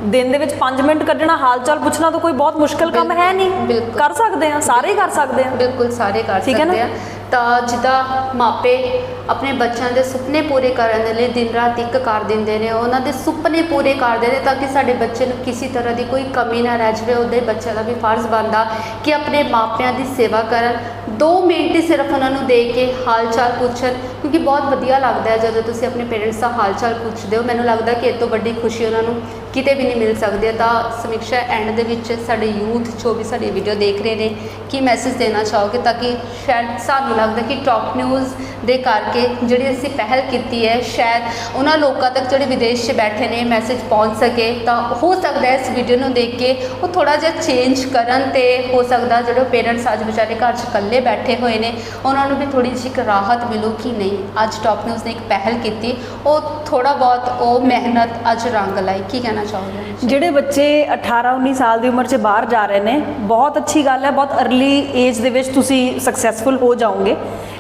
ਦਿਨ ਦੇ ਵਿੱਚ 5 ਮਿੰਟ ਕੱਢਣਾ ਹਾਲ ਚਾਲ ਪੁੱਛਣਾ ਤਾਂ ਕੋਈ ਬਹੁਤ ਮੁਸ਼ਕਲ ਕੰਮ ਹੈ ਨਹੀਂ। ਕਰ ਸਕਦੇ ਆ ਸਾਰੇ ਕਰ ਸਕਦੇ ਆ ਬਿਲਕੁਲ ਸਾਰੇ ਕਰ? ਸਕਦੇ ਆ ਤਾਂ ਜਿੱਦਾਂ ਮਾਪੇ ਆਪਣੇ ਬੱਚਿਆਂ ਦੇ ਸੁਪਨੇ ਪੂਰੇ ਕਰਨ ਦੇ ਲਈ ਦਿਨ ਰਾਤ ਇੱਕ ਕਰ ਦਿੰਦੇ ਨੇ, ਉਹਨਾਂ ਦੇ ਸੁਪਨੇ ਪੂਰੇ ਕਰਦੇ ਨੇ ਤਾਂ ਕਿ ਸਾਡੇ ਬੱਚੇ ਨੂੰ ਕਿਸੇ ਤਰ੍ਹਾਂ ਦੀ ਕੋਈ ਕਮੀ ਨਾ ਰਹਿ ਜਾਵੇ, ਉਹਦੇ ਬੱਚਿਆਂ ਦਾ ਵੀ ਫਰਜ਼ ਬਣਦਾ ਕਿ ਆਪਣੇ ਮਾਪਿਆਂ ਦੀ ਸੇਵਾ ਕਰਨ। 2 ਮਿੰਟ ਹੀ ਸਿਰਫ ਉਹਨਾਂ ਨੂੰ ਦੇ ਕੇ ਹਾਲ ਚਾਲ ਪੁੱਛਣ, ਕਿਉਂਕਿ ਬਹੁਤ ਵਧੀਆ ਲੱਗਦਾ ਹੈ ਜਦੋਂ ਤੁਸੀਂ ਆਪਣੇ ਪੇਰੈਂਟਸ ਦਾ ਹਾਲ ਚਾਲ ਪੁੱਛਦੇ ਹੋ। ਮੈਨੂੰ ਲੱਗਦਾ ਕਿ ਇਹ ਤੋਂ ਵੱਡੀ ਖੁਸ਼ੀ ਉਹਨਾਂ ਨੂੰ ਕਿਤੇ ਵੀ ਨਹੀਂ ਮਿਲ ਸਕਦੇ, ਤਾਂ ਸਮੀਖਿਆ ਐਂਡ ਦੇ ਵਿੱਚ ਸਾਡੇ ਯੂਥ ਜੋ ਵੀ ਸਾਡੀ ਵੀਡੀਓ ਦੇਖ ਰਹੇ ਨੇ, ਕੀ ਮੈਸੇਜ ਦੇਣਾ ਚਾਹੋਗੇ ਤਾਂ ਕਿ ਸ਼ਾਇਦ ਸਾਨੂੰ ਲੱਗਦਾ ਕਿ ਟੌਪ ਨਿਊਜ਼ ਦੇ ਕਰਕੇ ਜਿਹੜੀ ਅਸੀਂ ਪਹਿਲ ਕੀਤੀ ਹੈ, ਸ਼ਾਇਦ ਉਹਨਾਂ ਲੋਕਾਂ ਤੱਕ ਜਿਹੜੇ ਵਿਦੇਸ਼ 'ਚ ਬੈਠੇ ਨੇ ਮੈਸੇਜ ਪਹੁੰਚ ਸਕੇ, ਤਾਂ ਹੋ ਸਕਦਾ ਹੈ ਇਸ ਵੀਡੀਓ ਨੂੰ ਦੇਖ ਕੇ ਉਹ ਥੋੜਾ ਜਿਹਾ ਚੇਂਜ ਕਰਨ ਤੇ ਹੋ ਸਕਦਾ ਜਿਹੜੇ ਪੇਰੈਂਟਸ ਅੱਜ ਵਿਚਾਰੇ ਘਰ 'ਚ ਇਕੱਲੇ ਬੈਠੇ ਹੋਏ ਨੇ, ਉਹਨਾਂ ਨੂੰ ਵੀ ਥੋੜੀ ਜਿਹੀ ਰਾਹਤ ਮਿਲੂ ਕਿ ਨਹੀਂ, ਅੱਜ ਟੌਪ ਨਿਊਜ਼ ਨੇ ਇੱਕ ਪਹਿਲ ਕੀਤੀ, ਉਹ ਥੋੜਾ ਬਹੁਤ ਉਹ ਮਿਹਨਤ ਅੱਜ ਰੰਗ ਲਾਈ, ਕੀ ਕਹਿਣਾ ਚਾਹੋਗੇ? ਜਿਹੜੇ ਬੱਚੇ 18 19 ਸਾਲ ਦੀ ਉਮਰ 'ਚ ਬਾਹਰ ਜਾ ਰਹੇ ਨੇ ਬਹੁਤ ਅੱਛੀ ਗੱਲ ਹੈ ਬਹੁਤ अर्ਲੀ ਏਜ ਦੇ ਵਿੱਚ ਤੁਸੀਂ ਸਕਸੈਸਫੁਲ ਹੋ ਜਾਓਗੇ।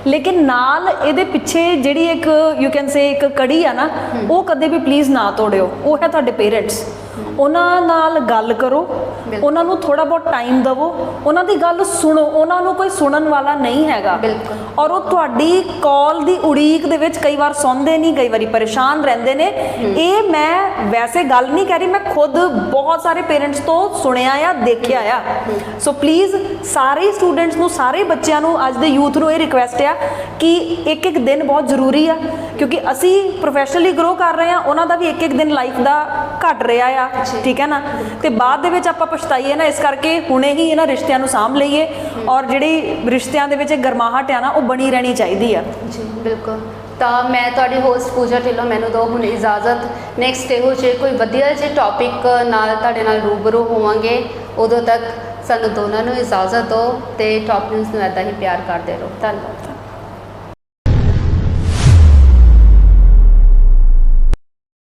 ਲੇਕਿਨ ਨਾਲ ਇਹਦੇ ਪਿੱਛੇ ਜਿਹੜੀ ਇੱਕ ਯੂ ਕੈਨ ਸੇ ਇੱਕ ਕੜੀ ਆ ਨਾ ਉਹ ਕਦੇ ਵੀ ਪਲੀਜ਼ ਨਾ ਤੋੜਿਓ। ਉਹ ਹੈ ਤੁਹਾਡੇ ਪੇਰੈਂਟਸ ਉਹਨਾਂ ਨਾਲ ਗੱਲ ਕਰੋ। ਉਹਨਾਂ ਨੂੰ ਥੋੜਾ ਬਹੁਤ ਟਾਈਮ ਦਿਵੋ। ਉਹਨਾਂ ਦੀ ਗੱਲ ਸੁਣੋ ਉਹਨਾਂ ਨੂੰ ਕੋਈ ਸੁਣਨ ਵਾਲਾ ਨਹੀਂ ਹੈਗਾ। ਬਿਲਕੁਲ। ਔਰ ਉਹ ਤੁਹਾਡੀ ਕਾਲ ਦੀ ਉਡੀਕ ਦੇ ਵਿੱਚ ਕਈ ਵਾਰ ਸੌਂਦੇ ਨਹੀਂ ਕਈ ਵਾਰੀ ਪਰੇਸ਼ਾਨ ਰਹਿੰਦੇ ਨੇ। ਇਹ ਮੈਂ ਵੈਸੇ ਗੱਲ ਨਹੀਂ ਕਰ ਰਹੀ ਮੈਂ ਖੁਦ ਬਹੁਤ ਸਾਰੇ ਪੇਰੈਂਟਸ ਤੋਂ ਸੁਣਿਆ ਆ ਦੇਖਿਆ ਆ। ਸੋ ਪਲੀਜ਼ ਸਾਰੇ ਸਟੂਡੈਂਟਸ ਨੂੰ ਸਾਰੇ ਬੱਚਿਆਂ ਨੂੰ ਅੱਜ ਦੇ ਯੂਥ ਨੂੰ ਇਹ ਰਿਕੁਐਸਟ ਆ ਕਿ ਇੱਕ ਇੱਕ ਦਿਨ ਬਹੁਤ ਜ਼ਰੂਰੀ ਆ। ਕਿਉਂਕਿ ਅਸੀਂ ਪ੍ਰੋਫੈਸ਼ਨਲੀ ਗਰੋ ਕਰ ਰਹੇ ਆ ਉਹਨਾਂ ਦਾ ਵੀ ਇੱਕ ਇੱਕ ਦਿਨ ਲਾਈਫ ਦਾ ਘਟ ਰਿਹਾ ਆ। ਠੀਕ ਹੈ ਨਾ? ਤੇ ਬਾਅਦ ਦੇ ਵਿੱਚ ਆਪਾਂ ਪਛਤਾਈਏ ਨਾ ਇਸ ਕਰਕੇ ਹੁਣੇ ਹੀ ਇਹਨਾਂ ਰਿਸ਼ਤਿਆਂ ਨੂੰ ਸਾਂਭ ਲਈਏ ਔਰ ਜਿਹੜੀ ਰਿਸ਼ਤਿਆਂ ਦੇ ਵਿੱਚ ਗਰਮਾਹਟ ਆ ਨਾ ਉਹ ਬਣੀ ਰਹਿਣੀ ਚਾਹੀਦੀ ਆ। ਜੀ ਬਿਲਕੁਲ। ਤਾਂ ਮੈਂ ਤੁਹਾਡੀ ਹੋਸਟ ਪੂਜਾ ਢਿੱਲੋਂ ਮੈਨੂੰ ਦੋ ਹੁਣ ਇਜਾਜ਼ਤ। ਨੈਕਸਟ ਇਹੋ ਜਿਹੇ ਕੋਈ ਵਧੀਆ ਜਿਹੇ ਟੌਪਿਕ ਨਾਲ ਤੁਹਾਡੇ ਨਾਲ ਰੂਬਰੂ ਹੋਵਾਂਗੇ ਉਦੋਂ ਤੱਕ ਸਾਨੂੰ ਦੋਨਾਂ ਨੂੰ ਇਜਾਜ਼ਤ ਦਿਓ ਤੇ ਟੌਪ ਨਿਊਜ਼ ਨੂੰ ਐਦਾਂ ਹੀ ਪਿਆਰ ਕਰਦੇ ਰਹੋ। ਧੰਨਵਾਦ।